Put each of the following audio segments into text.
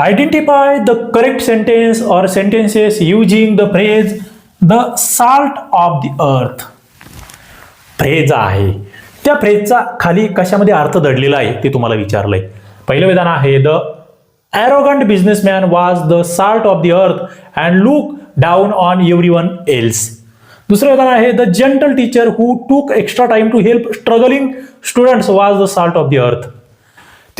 Identify the correct sentence or sentences using the phrase the salt of the earth. Phrase आहे. त्या फ्रेजचा खाली कशामध्ये अर्थ दडलेला आहे ते तुम्हाला विचारलंय. पहिलं विधान आहे the arrogant businessman was the salt of the earth and look down on every one else दुसरं विधान आहे the gentle teacher who took extra time to help struggling students was the salt of the earth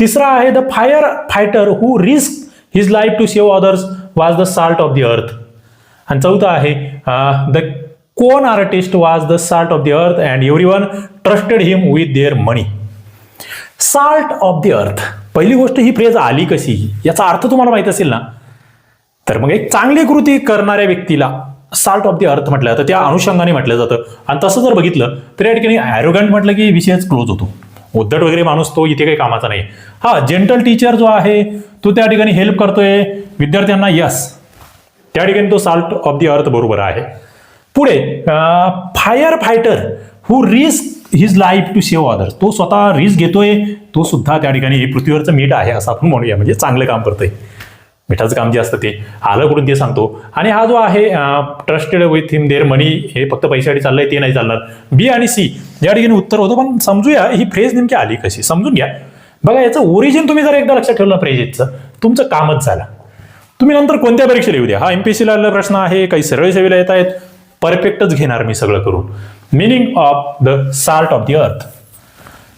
तिसरा आहे the fire fighter who risk his life to save others was the salt of the earth आणि चौथा आहे the con artist was the salt of the earth and every one trusted him with their money salt of the earth पहिली गोष्ट ही phrase आली कशी? याचा अर्थ तुम्हाला माहीत असेल ना? तर मग एक चांगली कृती करणाऱ्या व्यक्तीला साल्ट ऑफ द अर्थ म्हटलं तर त्या अनुषंगाने म्हटलं जातं. आणि तसं जर बघितलं तर या ठिकाणी ॲरोगंट म्हटलं की विषयच क्लोज होतो. उद्धट वगैरे माणूस तो इथे काही कामाचा नाही. हा जेंटल टीचर जो आहे तो त्या ठिकाणी हेल्प करतोय. विद्यार्थ्यांना यस त्या ठिकाणी तो साल्ट ऑफ द अर्थ बरोबर आहे. पुढे fire fighter who risk his life to save others तो स्वतः रिस्क घेतोय तो सुद्धा त्या ठिकाणी पृथ्वीवरचं मीठ आहे असं आपण म्हणूया. म्हणजे चांगलं काम करतोय. मिठाचं काम जे असतं ते. आलं कुठून ते सांगतो. आणि हा जो आहे trusted with him their money हे फक्त पैशासाठी चाललंय ते नाही चालणार. बी आणि सी या ठिकाणी उत्तर होतं पण समजूया ही फ्रेज नेमकी आली कशी? समजून घ्या. बघा याचं ओरिजिन तुम्ही जर एकदा लक्षात ठेवलं फ्रेजेसचं तुमचं कामच झालं. तुम्ही नंतर कोणत्या परीक्षेला येऊ द्या? हा एमपीएससीला आलेला प्रश्न आहे काही सरळ सेवेला येत आहेत. परफेक्टच घेणार मी सगळं करून. Meaning of the salt of the earth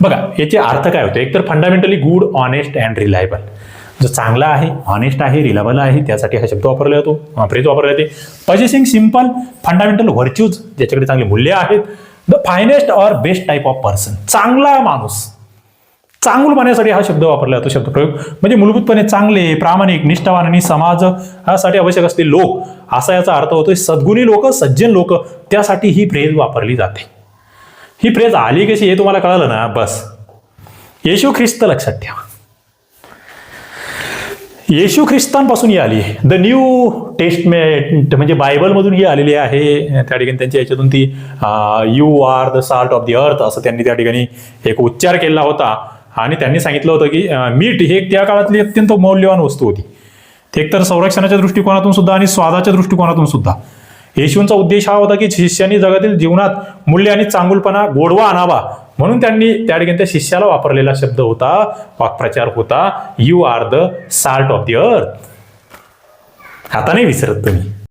बघा याचे अर्थ काय होते? एकतर fundamentally good honest and reliable जो चांगला आहे ऑनेस्ट आहे रिलायबल आहे त्यासाठी हा शब्द वापरला जातो. फ्रेज वापरला जाते. पजेसिंग सिंपल फंडामेंटल व्हर्च्यूज ज्याच्याकडे चांगली मूल्य आहेत. The finest or best type of person चांगला माणूस. चांगुलपणासाठी हा शब्द वापरला जातो शब्दप्रयोग म्हणजे मूलभूतपणे चांगले प्रामाणिक निष्ठावान आणि समाजासाठी आवश्यक असते लोक असा याचा अर्थ होतो सद्गुणी लोक सज्जन लोक त्यासाठी ही फ्रेज वापरली जाते. ही फ्रेज आली कशी हे तुम्हाला कळालं ना? बस. येशू ख्रिस्त लक्षात ठेवा. येशू ख्रिस्तांपासून ही आली आहे. द न्यू टेस्टमेंट म्हणजे बायबलमधून ही आलेली आहे. त्या ठिकाणी त्यांच्या याच्यातून ती you are the salt of the earth असं त्यांनी त्या ठिकाणी एक उच्चार केला होता. आणि त्यांनी सांगितलं होतं की मीठ ही एक त्या काळातली अत्यंत मौल्यवान वस्तू होती. ते एकतर संरक्षणाच्या दृष्टिकोनातून सुद्धा आणि स्वादाच्या दृष्टिकोनातून सुद्धा. येशूंचा उद्देश हा होता की शिष्यांनी जगातील जीवनात मूल्य आणि चांगुलपणा गोडवा आणावा. म्हणून त्यांनी त्या ठिकाणी त्या शिष्याला वापरलेला शब्द होता वाक्प्रचार होता you are the salt of the earth आता नाही विसरत तुम्ही.